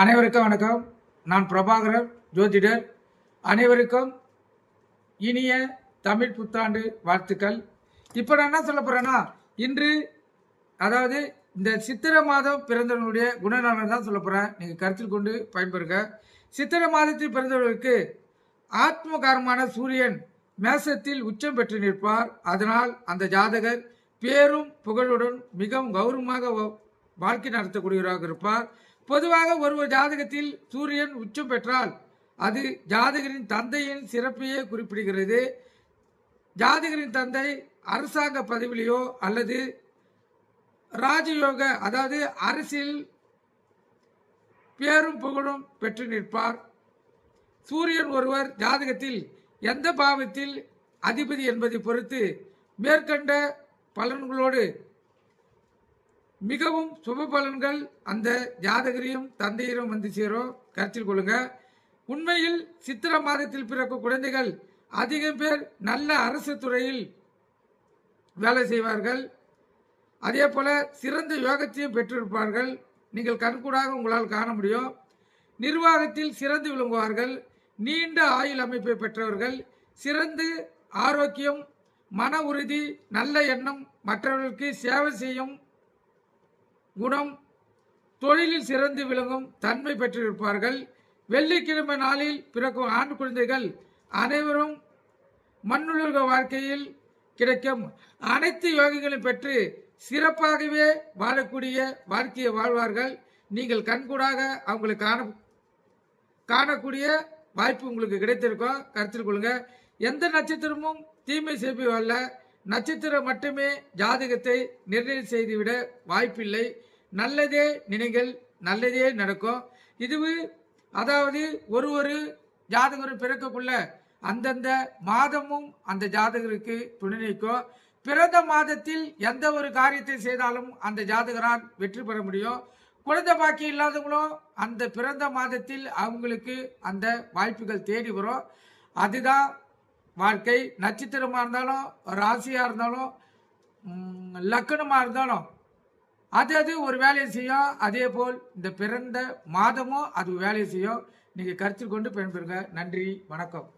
அனைவருக்கும் வணக்கம். நான் பிரபாகரன் ஜோதிடர். அனைவருக்கும் இனிய தமிழ் புத்தாண்டு வாழ்த்துக்கள். இப்போ நான் என்ன சொல்ல போகிறேன்னா இன்று அதாவது இந்த சித்திரை மாதம் பிறந்தவர்களுடைய குணநலன் தான் சொல்ல போகிறேன் நீங்கள் கருத்தில் கொண்டு பயன்பெறுங்க. சித்திரை மாதத்தில் பிறந்தவர்களுக்கு ஆத்மகாரமான சூரியன் மேசத்தில் உச்சம் பெற்று நிற்பார். அதனால் அந்த ஜாதகர் பேரும் புகழுடன் மிகவும் கௌரவமாக வாழ்க்கை நடத்தக்கூடியவராக இருப்பார். பொதுவாக ஒருவர் ஜாதகத்தில் சூரியன் உச்சம் பெற்றால் அது ஜாதகரின் தந்தையின் சிறப்பையே குறிப்பிடுகிறது. ஜாதகரின் தந்தை அரசாங்க பதவியிலையோ அல்லது ராஜயோக அதாவது அரசியல் பேரும் புகழும் பெற்று நிற்பார். சூரியன் ஒருவர் ஜாதகத்தில் எந்த பாவத்தில் அதிபதி என்பதை பொறுத்து மேற்கண்ட பலன்களோடு மிகவும் சுப பலன்கள் அந்த ஜாதகரையும் தந்தையரும் வந்து சேரும் கருத்தில் கொள்ளுங்க. உண்மையில் சித்திர மாதத்தில் பிறக்கும் குழந்தைகள் அதிகம் பேர் நல்ல அரசு துறையில் வேலை செய்வார்கள். அதே போல் சிறந்த யோகத்தையும் பெற்றிருப்பார்கள். நீங்கள் கண்கூடாக உங்களால் காண முடியும். நிர்வாகத்தில் சிறந்து விளங்குவார்கள். நீண்ட ஆயுள் அமைப்பை பெற்றவர்கள். சிறந்து ஆரோக்கியம் மன உறுதி நல்ல எண்ணம் மற்றவர்களுக்கு சேவை செய்யும் குணம் தொழிலில் சிறந்து விளங்கும் தன்மை பெற்றிருப்பார்கள். வெள்ளிக்கிழமை நாளில் பிறக்கும் ஆண் குழந்தைகள் அனைவரும் மண்ணுலக வாழ்க்கையில் கிடைக்கும். அனைத்து யோகிகளையும் பெற்று சிறப்பாகவே வாழக்கூடிய வாழ்க்கையை வாழ்வார்கள். நீங்கள் கண்கூடாக அவங்களை காண காணக்கூடிய வாய்ப்பு உங்களுக்கு கிடைத்திருக்கோ கருத்தில் கொள்ளுங்கள் எந்த நட்சத்திரமும் தீமை செய்பவல்ல நட்சத்திரம் மட்டுமே ஜாதகத்தை நிர்ணயம் செய்துவிட வாய்ப்பில்லை. நல்லதே நினைங்கள் நல்லதே நடக்கும். இதுவு அதாவது ஒரு ஒரு ஜாதகரும் பிறக்கக்குள்ள அந்தந்த மாதமும் அந்த ஜாதகருக்கு துணை நிற்கும். பிறந்த மாதத்தில் எந்த ஒரு காரியத்தை செய்தாலும் அந்த ஜாதகரால் வெற்றி பெற முடியும். குழந்தை பாக்கி இல்லாதவங்களும் அந்த பிறந்த மாதத்தில் அவங்களுக்கு அந்த வாய்ப்புகள் தேடி வரும். அதுதான் வாழ்க்கை நட்சத்திரமாக இருந்தாலும் ராசியாக இருந்தாலும் ம், இருந்தாலும் அது அது ஒரு வேலையை செய்யும். அதே போல் இந்த பிறந்த மாதமும் அது வேலையை செய்யும். நீங்கள் கருத்தில் கொண்டு பயன்பெறுங்க. நன்றி வணக்கம்.